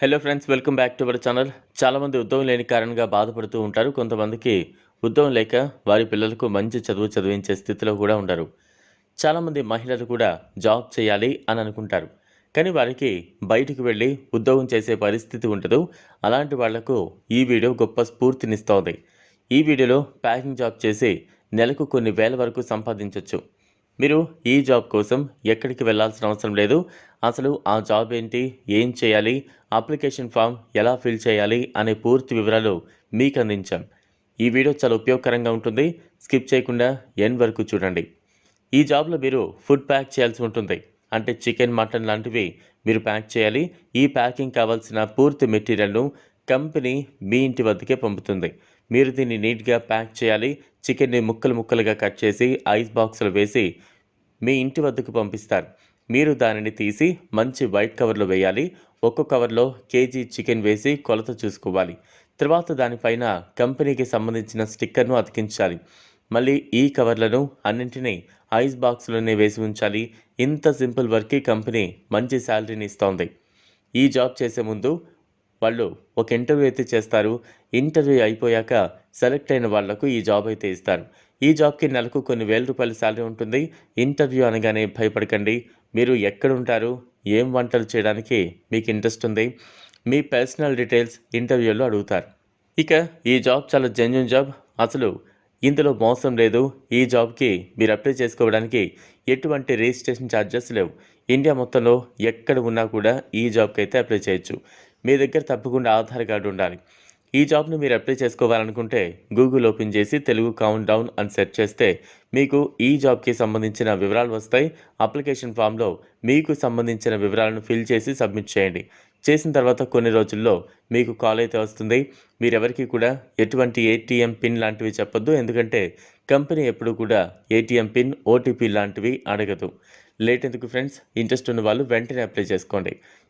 Hello friends welcome back to our channel చాలామంది ఉద్యోగం లేని కారణంగా బాధపడుతూ ఉంటారు. కొంతమందికి ఉద్యోగం లేక వారి పిల్లలకు మంచి చదువు చదివించే స్థితిలో కూడా ఉండరు. చాలామంది మహిళలు కూడా జాబ్ చేయాలి అని అనుకుంటారు. కానీ వారికి బయటికి వెళ్ళి ఉద్యోగం చేసే పరిస్థితి ఉండదు. అలాంటి వాళ్ళకు ఈ వీడియో గొప్ప స్ఫూర్తినిస్తోంది. ఈ వీడియోలో ప్యాకింగ్ జాబ్ చేసి నెలకు కొన్ని వేల వరకు సంపాదించవచ్చు మీరు ఈ జాబ్ కోసం ఎక్కడికి వెళ్ళాల్సిన అవసరం లేదు. అసలు ఆ జాబ్ ఏంటి? ఏం చేయాలి? అప్లికేషన్ ఫామ్ ఎలా ఫిల్ చేయాలి? అనే పూర్తి వివరాలు మీకు అందించాం. ఈ వీడియో చాలా ఉపయోగకరంగా ఉంటుంది. స్కిప్ చేయకుండా ఎన్ వరకు చూడండి. ఈ జాబ్లో మీరు ఫుడ్ ప్యాక్ చేయాల్సి ఉంటుంది. అంటే చికెన్ మటన్ లాంటివి మీరు ప్యాక్ చేయాలి. ఈ ప్యాకింగ్ కావాల్సిన పూర్తి మెటీరియల్ను కంపెనీ మీ ఇంటి వద్దకే పంపుతుంది. మీరు దీన్ని నీట్గా ప్యాక్ చేయాలి. చికెన్ని ముక్కలు ముక్కలుగా కట్ చేసి ఐస్ బాక్సులు వేసి మీ ఇంటి వద్దకు పంపిస్తారు. మీరు దానిని తీసి మంచి వైట్ కవర్లో వేయాలి. ఒక్కో కవర్లో కేజీ చికెన్ వేసి కొలత చూసుకోవాలి. తర్వాత దానిపైన కంపెనీకి సంబంధించిన స్టిక్కర్ను అతికించాలి. మళ్ళీ ఈ కవర్లను అన్నింటినీ ఐస్ బాక్స్లోనే వేసి ఉంచాలి. ఇంత సింపుల్ వర్క్కి కంపెనీ మంచి శాలరీని ఇస్తోంది. ఈ జాబ్ చేసే ముందు వాళ్ళు ఒక ఇంటర్వ్యూ అయితే చేస్తారు. ఇంటర్వ్యూ అయిపోయాక సెలెక్ట్ అయిన వాళ్ళకు ఈ జాబ్ అయితే ఇస్తారు. ఈ జాబ్కి నెలకు కొన్ని వేల రూపాయల శాలరీ ఉంటుంది. ఇంటర్వ్యూ అనగానే భయపడకండి. మీరు ఎక్కడ ఉంటారు? ఏం వంటలు చేయడానికి మీకు ఇంట్రెస్ట్ ఉంది? మీ పర్సనల్ డీటెయిల్స్ ఇంటర్వ్యూలో అడుగుతారు. ఇక ఈ జాబ్ చాలా జెన్యున్ జాబ్. అసలు ఇందులో మోసం లేదు. ఈ జాబ్కి మీరు అప్లై చేసుకోవడానికి ఎటువంటి రిజిస్ట్రేషన్ ఛార్జెస్ లేవు. ఇండియా మొత్తంలో ఎక్కడ ఉన్నా కూడా ఈ జాబ్కి అయితే అప్లై చేయొచ్చు. మీ దగ్గర తప్పకుండా ఆధార్ కార్డు ఉండాలి. ఈ జాబ్ను మీరు అప్లై చేసుకోవాలనుకుంటే గూగుల్ ఓపెన్ చేసి తెలుగు కౌంట్ డౌన్ అని సెర్చ్ చేస్తే మీకు ఈ జాబ్కి సంబంధించిన వివరాలు వస్తాయి. అప్లికేషన్ ఫామ్లో మీకు సంబంధించిన వివరాలను ఫిల్ చేసి సబ్మిట్ చేయండి. చేసిన తర్వాత కొన్ని రోజుల్లో మీకు కాల్ అయితే వస్తుంది. మీరెవరికి కూడా ఎటువంటి ఏటీఎం పిన్ లాంటివి చెప్పొద్దు. ఎందుకంటే కంపెనీ ఎప్పుడు కూడా ఏటీఎం పిన్ ఓటీపీ లాంటివి అడగదు. లేట్ ఎందుకు ఫ్రెండ్స్? ఇంట్రెస్ట్ ఉన్న వాళ్ళు వెంటనే అప్లై చేసుకోండి.